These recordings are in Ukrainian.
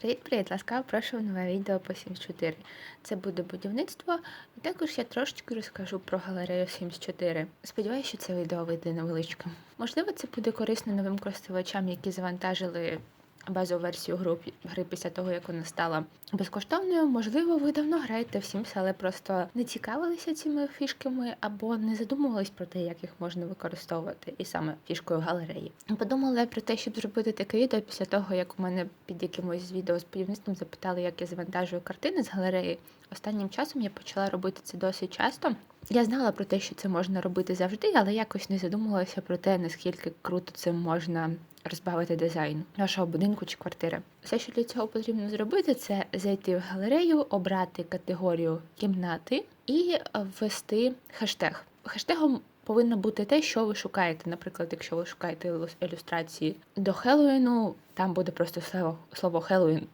Привіт-привіт! Ласкаво прошу в нове відео по Sims 4. Це буде будівництво, і також я трошечки розкажу про галерею Sims 4. Сподіваюся, що це відео вийде невеличким. Можливо, це буде корисно новим користувачам, які завантажили базову версію гри після того, як вона стала безкоштовною. Можливо, ви давно граєте в Sims, але просто не цікавилися цими фішками або не задумувались про те, як їх можна використовувати, і саме фішкою галереї. Подумала про те, щоб зробити таке відео після того, як у мене під якимось відео з будівництвом запитали, як я завантажую картини з галереї. Останнім часом я почала робити це досить часто. Я знала про те, що це можна робити завжди, але якось не задумувалася про те, наскільки круто це можна розбавити дизайн вашого будинку чи квартири. Все, що для цього потрібно зробити, це зайти в галерею, обрати категорію кімнати і ввести хештег. Хештегом повинно бути те, що ви шукаєте. Наприклад, якщо ви шукаєте ілюстрації до Хеллоуіну, там буде просто слово, слово Хеллоуін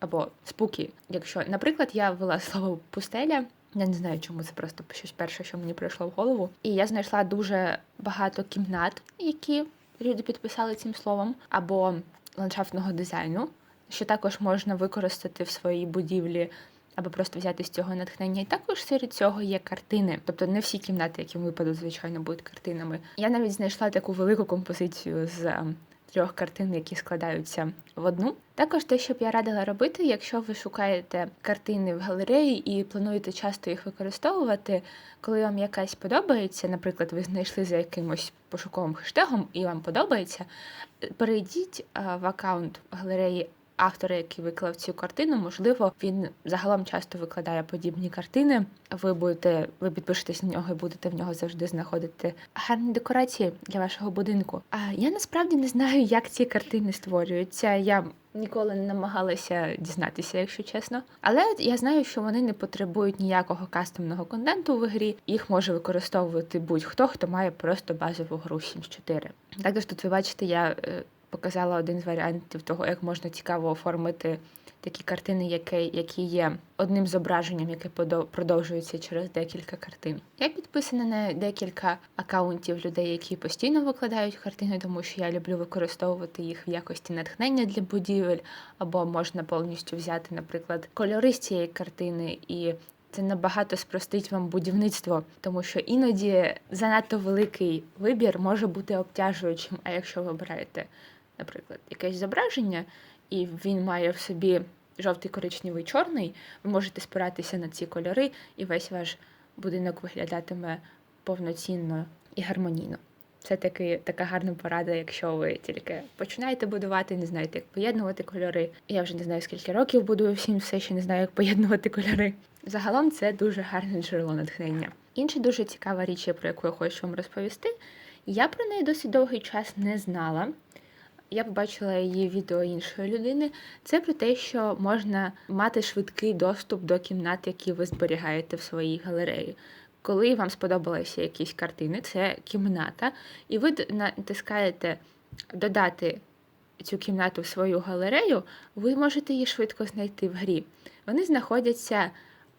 або спукі. Якщо, наприклад, я ввела слово пустеля. Я не знаю, чому це просто щось перше, що мені прийшло в голову. І я знайшла дуже багато кімнат, які люди підписали цим словом, або ландшафтного дизайну, що також можна використати в своїй будівлі. Або просто взяти з цього натхнення. І також серед цього є картини. Тобто не всі кімнати, які випадуть, звичайно, будуть картинами. Я навіть знайшла таку велику композицію з ем, трьох картин, які складаються в одну. Також те, що б я радила робити, якщо ви шукаєте картини в галереї і плануєте часто їх використовувати, коли вам якась подобається, наприклад, ви знайшли за якимось пошуковим хештегом і вам подобається, перейдіть в аккаунт галереї автора, який виклав цю картину. Можливо, він загалом часто викладає подібні картини. Ви будете, ви підпишетесь на нього і будете в нього завжди знаходити гарні декорації для вашого будинку. А я насправді не знаю, як ці картини створюються. Я ніколи не намагалася дізнатися, якщо чесно. Але я знаю, що вони не потребують ніякого кастомного контенту в грі. Їх може використовувати будь-хто, хто має просто базову гру Sims 4. Також тут ви бачите, я е, показала один з варіантів того, як можна цікаво оформити такі картини, які, які є одним зображенням, яке продовжується через декілька картин. Я підписана на декілька акаунтів людей, які постійно викладають картини, тому що я люблю використовувати їх в якості натхнення для будівель, або можна повністю взяти, наприклад, кольори з цієї картини і. Це набагато спростить вам будівництво, тому що іноді занадто великий вибір може бути обтяжуючим. А якщо ви обираєте, наприклад, якесь зображення, і він має в собі жовтий, коричневий, чорний, ви можете спиратися на ці кольори, і весь ваш будинок виглядатиме повноцінно і гармонійно. Це таки така гарна порада, якщо ви тільки починаєте будувати, не знаєте, як поєднувати кольори. Я вже не знаю, скільки років будую всім, все ще не знаю, як поєднувати кольори. Загалом це дуже гарне джерело натхнення. Інша дуже цікава річ, про яку я хочу вам розповісти. Я про неї досить довгий час не знала. Я побачила її відео іншої людини. Це про те, що можна мати швидкий доступ до кімнат, які ви зберігаєте в своїй галереї. Коли вам сподобалися якісь картини, це кімната, і ви натискаєте додати цю кімнату в свою галерею, ви можете її швидко знайти в грі. Вони знаходяться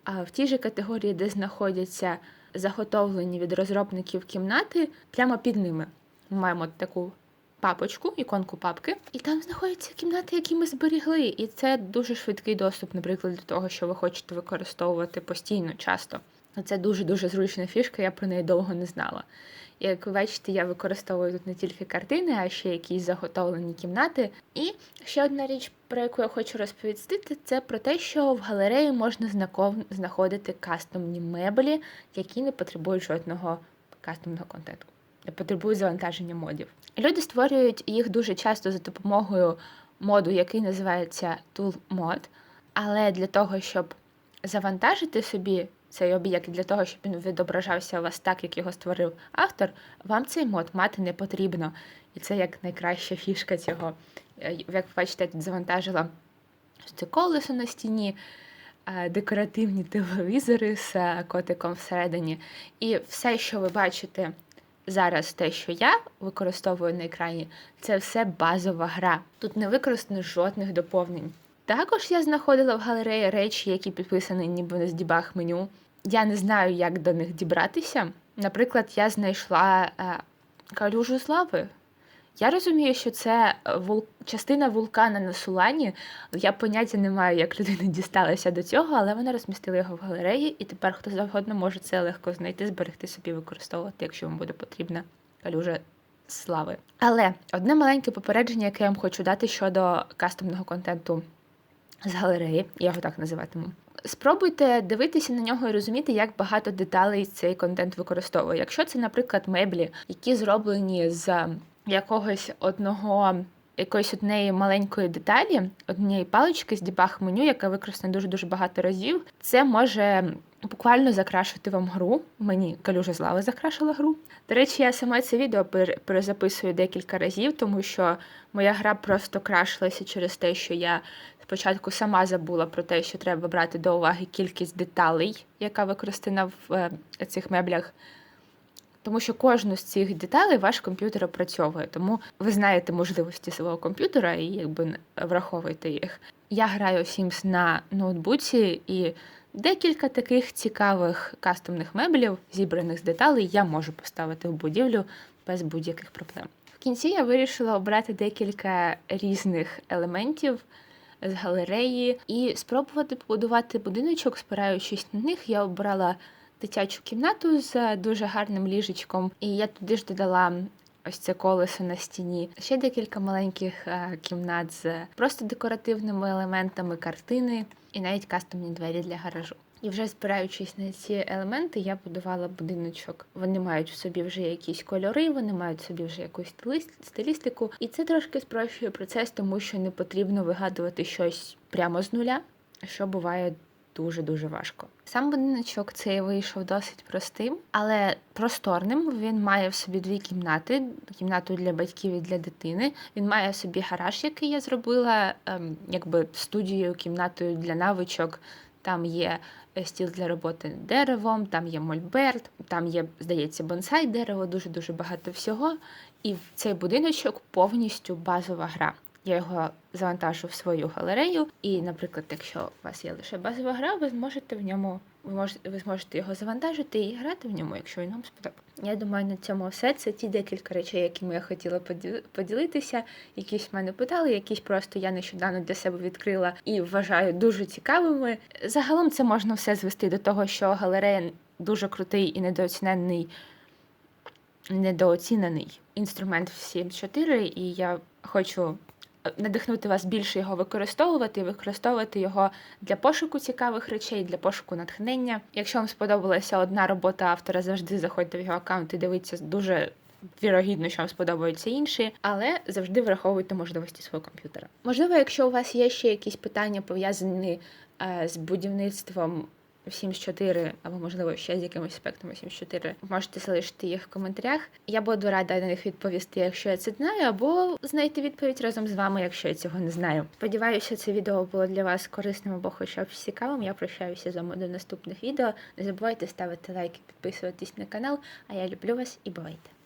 в тій же категорії, де знаходяться заготовлені від розробників кімнати, прямо під ними. Ми маємо таку папочку, іконку папки, і там знаходяться кімнати, які ми зберігли. І це дуже швидкий доступ, наприклад, до того, що ви хочете використовувати постійно, часто. Це дуже-дуже зручна фішка, я про неї довго не знала. Як ви бачите, я використовую тут не тільки картини, а ще якісь заготовлені кімнати. І ще одна річ, про яку я хочу розповісти, це про те, що в галереї можна знаходити кастомні меблі, які не потребують жодного кастомного контенту, потребують завантаження модів. Люди створюють їх дуже часто за допомогою моду, який називається Tool Mod. Але для того, щоб завантажити собі цей об'єкт, для того, щоб він відображався у вас так, як його створив автор, вам цей мод мати не потрібно. І це як найкраща фішка цього. Е, Як ви бачите, я тут завантажила це колесо на стіні, е, декоративні телевізори з е, котиком всередині. І все, що ви бачите зараз, те, що я використовую на екрані, це все базова гра. Тут не використано жодних доповнень. Також я знаходила в галереї речі, які підписані ніби з здібах меню. Я не знаю, як до них дібратися. Наприклад, я знайшла е, калюжу з лави, Я розумію, що це е, вул... частина вулкана на Сулані. Я поняття не маю, як людина дісталася до цього, але вона розмістила його в галереї, і тепер хто завгодно може це легко знайти, зберегти собі, використовувати, якщо вам буде потрібна калюжа слави. Але одне маленьке попередження, яке я вам хочу дати щодо кастомного контенту з галереї, я його так називатиму. Спробуйте дивитися на нього і розуміти, як багато деталей цей контент використовує. Якщо це, наприклад, меблі, які зроблені з якогось одного. Якоїсь однієї маленької деталі, однієї палички з дебаг меню, яка використана дуже дуже багато разів, це може буквально закрашити вам гру. Мені калюжа з закрашила гру. До речі, я саме це відео пере- перезаписую декілька разів, тому що моя гра просто крашилася через те, що я спочатку сама забула про те, що треба брати до уваги кількість деталей, яка використана в е, цих меблях. Тому що кожну з цих деталей ваш комп'ютер опрацьовує. Тому ви знаєте можливості свого комп'ютера і якби враховуєте їх. Я граю Sims на ноутбуці, і декілька таких цікавих кастомних меблів, зібраних з деталей, я можу поставити в будівлю без будь-яких проблем. В кінці я вирішила обрати декілька різних елементів з галереї і спробувати побудувати будиночок, спираючись на них. Я обрала дитячу кімнату з дуже гарним ліжечком, і я туди ж додала. Ось це колесо на стіні. Ще декілька маленьких е, кімнат з просто декоративними елементами картини і навіть кастомні двері для гаражу. І вже спираючись на ці елементи, я будувала будиночок. Вони мають в собі вже якісь кольори, вони мають в собі вже якусь стиліст- стилістику. І це трошки спрощує процес, тому що не потрібно вигадувати щось прямо з нуля, що буває дуже-дуже важко. Сам будиночок цей вийшов досить простим, але просторним. Він має в собі дві кімнати: кімнату для батьків і для дитини. Він має в собі гараж, який я зробила, ем, якби студією, кімнатою для навичок. Там є е, стіл для роботи деревом, там є мольберт, там є, здається, бонсай дерево, дуже дуже багато всього. І цей будиночок повністю базова гра. Я його завантажу в свою галерею, і, наприклад, якщо у вас є лише базова гра, ви зможете в ньому ви можете, ви зможете його завантажити і грати в ньому, якщо він вам сподобається. Я думаю, на цьому все. Це ті декілька речей, якими я хотіла поділ- поділитися. Якісь в мене питали, якісь просто я нещодавно для себе відкрила і вважаю дуже цікавими. Загалом це можна все звести до того, що галерея дуже крутий і недооцінений недооцінений інструмент в 7.4, і я хочу надихнути вас більше його використовувати і використовувати його для пошуку цікавих речей, для пошуку натхнення. Якщо вам сподобалася одна робота автора, завжди заходьте в його аккаунт і дивіться дуже. Вірогідно, що вам сподобаються інші, але завжди враховуйте можливості свого комп'ютера. Можливо, якщо у вас є ще якісь питання пов'язані е, з будівництвом 7.4, або, можливо, ще з якимось аспектами 7.4, можете залишити їх в коментарях. Я буду рада на них відповісти, якщо я це знаю, або знайти відповідь разом з вами, якщо я цього не знаю. Сподіваюся, це відео було для вас корисним або хоча б цікавим. Я прощаюся з вами до наступних відео. Не забувайте ставити лайки, підписуватись на канал. А я люблю вас і бувайте!